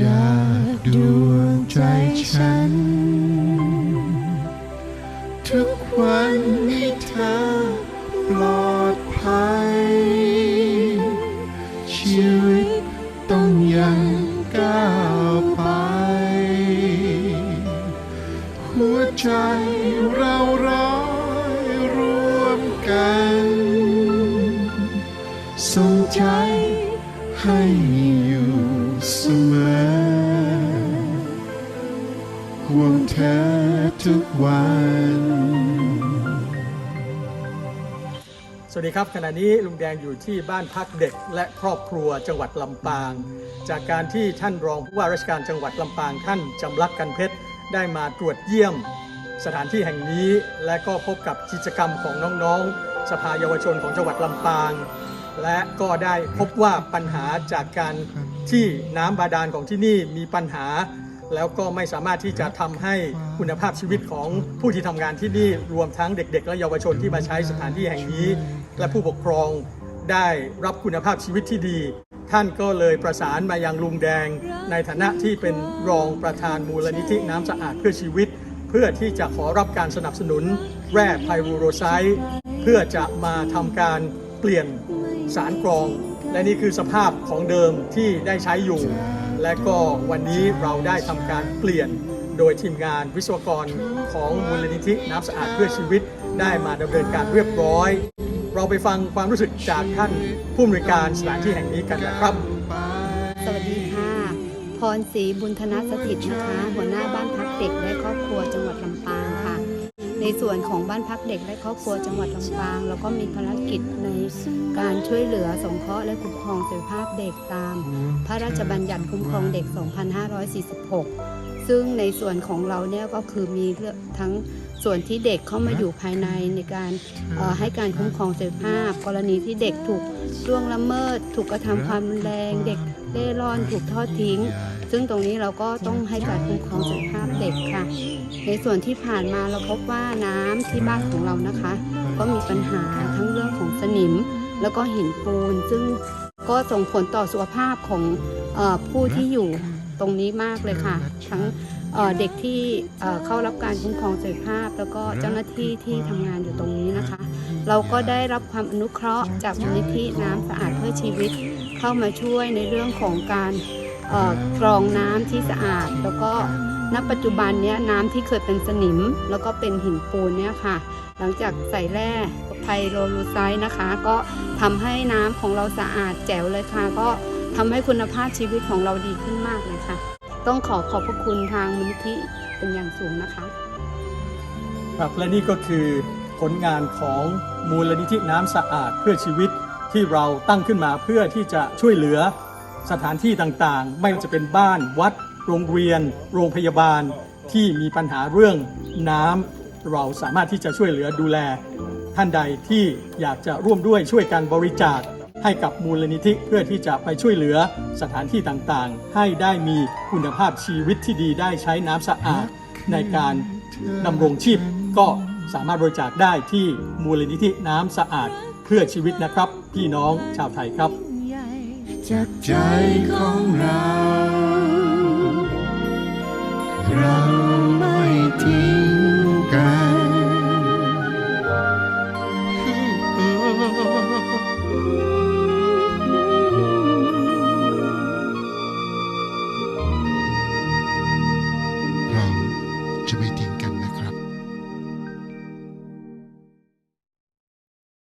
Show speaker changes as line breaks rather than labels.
จากดวงใจฉัน ทุกวันให้เธอปลอดภัย ชีวิตต้องยังก้าวไป หัวใจเราร้อยรวมกันส่งใจให้อยู่เสมอ ห่วงเธอทุกวัน
สวัสดีครับขณะนี้ลุงแดงอยู่ที่บ้านพักเด็กและครอบครัวจังหวัดลำปาง จากการที่ท่านรองผู้ว่าราชการจังหวัดลำปางท่านจำลักกันเพชรได้มาตรวจเยี่ยม สถานที่แห่งนี้และก็พบกับกิจกรรมของน้องๆ สภาเยาวชนของจังหวัดลำปาง และก็ได้พบว่าปัญหาจากการที่น้ำบาดาลของที่นี่มีปัญหา แล้วก็ไม่สามารถที่จะทำให้คุณภาพชีวิตของผู้ที่ทำงานที่นี่รวมทั้งเด็ก ๆ และเยาวชนที่มาใช้สถานที่แห่งนี้ และผู้ปกครองได้รับคุณภาพชีวิตที่ดี ท่านก็เลยประสานมายังลุงแดง ในฐานะที่เป็นรองประธานมูลนิธิน้ำสะอาดเพื่อชีวิต เพื่อที่จะขอรับการสนับสนุน แร่ไพรูโรไซต์เพื่อจะมาทำการเปลี่ยนสารกรอง และนี่คือสภาพของเดิมที่ได้ใช้อยู่ และก็วันนี้เราได้ทำการเปลี่ยนโดยทีมงานวิศวกรของมูลนิธิน้ำสะอาดเพื่อชีวิตได้มาดำเนินการเรียบร้อย เราไปฟังความรู้สึกจากท่านผู้อำนวยการสถานที่แห่งนี้กันนะครับ
สวัสดีค่ะ พรศรีบุญธนสถิตนะคะ หัวหน้าบ้านพักเด็กและครอบครัวจังหวัดลำปาง ในส่วนของบ้านพักเด็กและครอบครัวจังหวัดลำปางเราก็มีภารกิจในการช่วยเหลือสงเคราะห์และคุ้มครองสุขภาพเด็กตาม พระราชบัญญัติคุ้มครองเด็ก 2546 ซึ่งในส่วนของเราเนี่ยก็คือมีเรื่องทั้งส่วนที่เด็กเข้ามาอยู่ภายในในการเอ่อให้การคุ้มครองสุขภาพ กรณีที่เด็กถูกล่วงละเมิด ถูกกระทำความรุนแรง เด็กเล่ร่อนถูกทอดทิ้ง ซึ่งตรงนี้เราก็ต้องให้การคุ้มครองสุขภาพเด็กค่ะ ในส่วนที่ผ่านมาเราพบว่าน้ำที่บ้านของเรานะคะ ก็มีปัญหาทั้งเรื่องของสนิม แล้วก็หินปูน ซึ่งก็ส่งผลต่อสุขภาพของเออผู้ที่อยู่ตรงนี้มากเลยค่ะ ทั้งเอ่อเด็กที่เอ่อเข้ารับการคุ้มครองสุขภาพ แล้วก็เจ้าหน้าที่ที่ทำงานอยู่ตรงนี้นะคะ เราก็ได้รับความอนุเคราะห์จากมูลนิธิน้ำสะอาดเพื่อชีวิต เข้ามาช่วยในเรื่องของการเอ่อ กรองน้ำที่สะอาด แล้วก็ณปัจจุบันเนี้ยน้ำที่เคยเป็นสนิม แล้วก็เป็นหินปูนเนี่ยค่ะ หลังจากใส่แร่ไพโรลูไซต์นะคะ ก็ทำให้น้ำของเราสะอาดแจ๋วเลยค่ะ ก็ทำให้คุณภาพชีวิตของเราดีขึ้นมากเลยค่ะ ต้องขอขอบพระคุณทางมูลนิธิเป็นอย่างสูงนะคะ
ครับและนี่ก็คือผลงานของมูลนิธิน้ำสะอาดเพื่อชีวิตที่เราตั้งขึ้นมาเพื่อที่จะช่วยเหลือ สถานที่ต่างๆ ไม่ว่าจะเป็นบ้านวัด โรงเรียน โรงพยาบาลที่มีปัญหาเรื่องน้ำเราสามารถที่จะช่วยเหลือดูแล ท่านใดที่อยากจะร่วมด้วยช่วยกันบริจาคให้กับมูลนิธิเพื่อที่จะไปช่วยเหลือสถานที่ต่างๆ ให้ได้มีคุณภาพชีวิตที่ดีได้ใช้น้ำสะอาดในการดำรงชีพก็สามารถบริจาคได้ที่มูลนิธิน้ำสะอาดเพื่อชีวิตนะครับ พี่น้องชาวไทยครับ
จากใจของเรา